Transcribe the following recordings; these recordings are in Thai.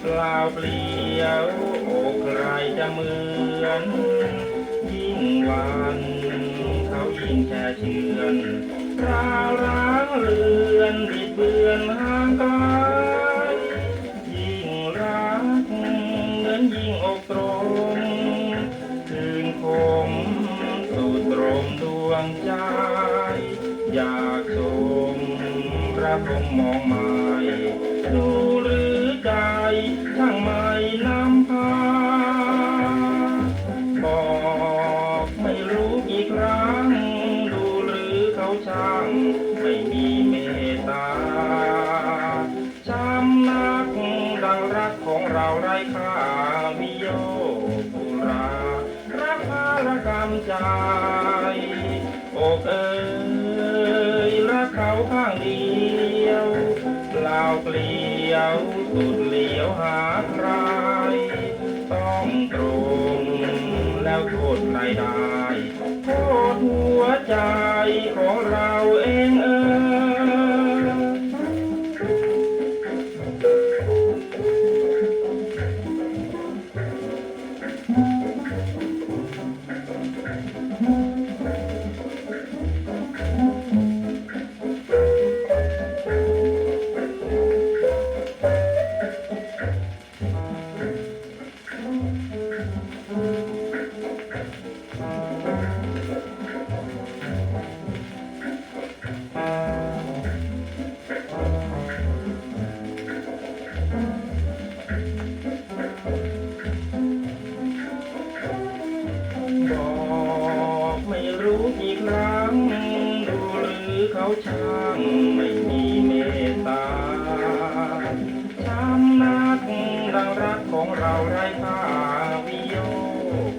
เปล่าเปลี่ยวอกใครจะเหมือน ยิ่งวันเขายิ่งแช่เชือนราวร้างเรือนบิดเบือนห่างไกลยิ่งรักเหมือนยิ่งอกตรงคืนคมสู่ตรมดวงใจอยากชมพระพรหมมองใหม่ดู ใจช่างไม่นำพาบอกไม่รู้กี่ครั้ง ดูหรือเขาช่างไม่มีเมตตาช้ำนักดังรักของเราไร้ค่าวิโยกุรารักพารกรรมใจอกเอ๋ยรักเขาข้างดี ยวเกลียวสุดเหลียวหาใคร ต้องตรงแล้วโทษใครได้โทษหัวใจของเรา เขาช่างไม่มีเมตตาช้ำนักดังรักของเราไร้ค่าวิโย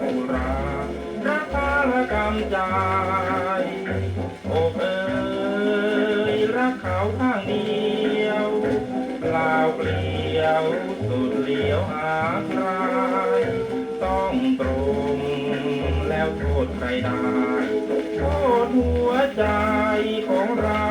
กุรารักพารกรรมใจโอกเอ๋ยรักเขาข้างเดียวเปล่าเปลี่ยวสุดเหลียวหาใครต้องตรงแล้วโทษใครได้โทษหัวใจ ของเรา